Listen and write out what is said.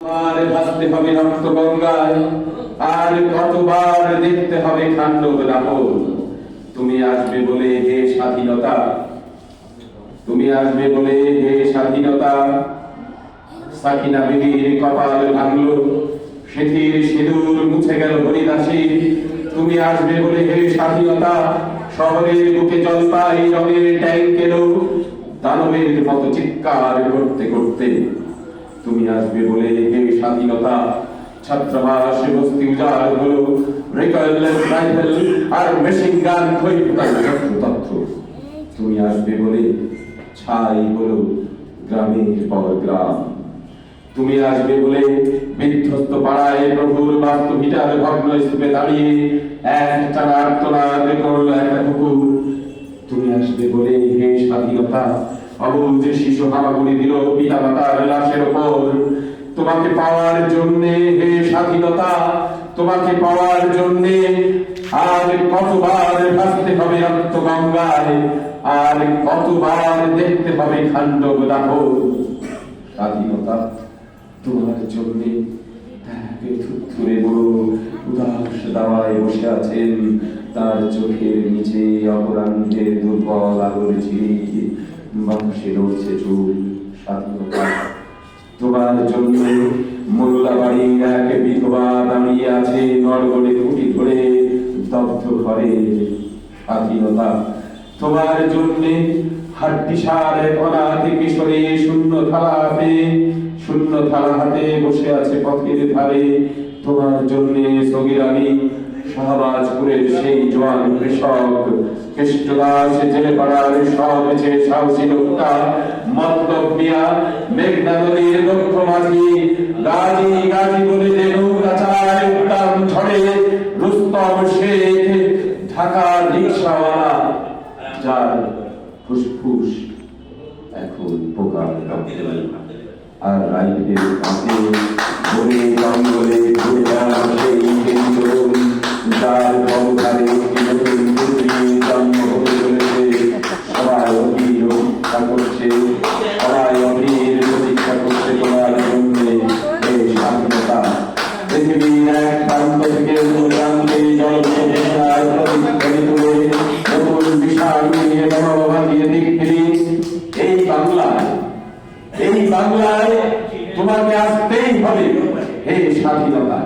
আর ভাসতে হবে রক্ত গঙ্গায় আর কতবার দেখতে হবে খান্ডব রাবণ তুমি আসবে বলে হে স্বাধীনতা, তুমি আসবে বলে হে স্বাধীনতা। সাকিনা বিবির কপাল ভাঙলো, সেথির সিঁদুর মুছে গেল হরিদাসী। তুমি আসবে বলে হে স্বাধীনতা, শহরের বুকে জলপাই রঙের ট্যাঙ্ক এলো। দানবের মতো চিৎকার করতে করতে তুমি আসবে বলে হে স্বাধীনতা ছাত্রাবাস বস্তি উজাড় হলো। রাইফেল আর মেশিন গান খই তুমি আসবে বলে ছাই হলো গ্রামের পর গ্রাম। তুমি আসবে বলে বিধ্বস্ত পাড়ায় প্রভুর বাস্তু ভগ্ন স্তূপে দাঁড়িয়ে এক টানা আর্তনাদ করল একটা কুকুর। তুমি আসবে বলে হে স্বাধীনতা অবুজ শিশু হামাগুড়ি দিল পিতা মাতার লাশের ওপর। তোমাকে পাওয়ার জন্য হে স্বাধীনতা, তোমাকে পাওয়ার জন্য আর কতবার ভাসতে হবে রক্ত গঙ্গায় আর কতবার দেখতে হবে খান্ডব দাহ স্বাধীনতা তোমার জন্য থুথুরে বড় উদাস দাওয়ায় বসে আছেন। তার চোখের নিচে অপরাহ্নের দুর্বল আলোর ঝিলিক বাতাসে নড়ছে চুল। স্বাধীনতা তোমার জন্য বিধবা দাঁড়িয়ে আছে ধরে দগ্ধ তোমার জন্য হাড্ডি সার এক অনাথ কিশোরী শূন্য থালা হাতে, শূন্য থালা হাতে বসে আছে পথের ধারে। তোমার জন্য সগিরানি শাহবাজপুরের সেই জোয়ান কৃষক। কৃষ্ণদাস সব যে সাহসী লোকটা মেঘনা নদীর রিক্সাওয়ালা যার ফুসফুস এখন পোকার আর রাইতের কাছে বনে জঙ্গলে জনবা দিয়ে দিক এই বাংলায় এই বাংলায় তোমাকে আসতেই হবে। হে স্বাধীনতা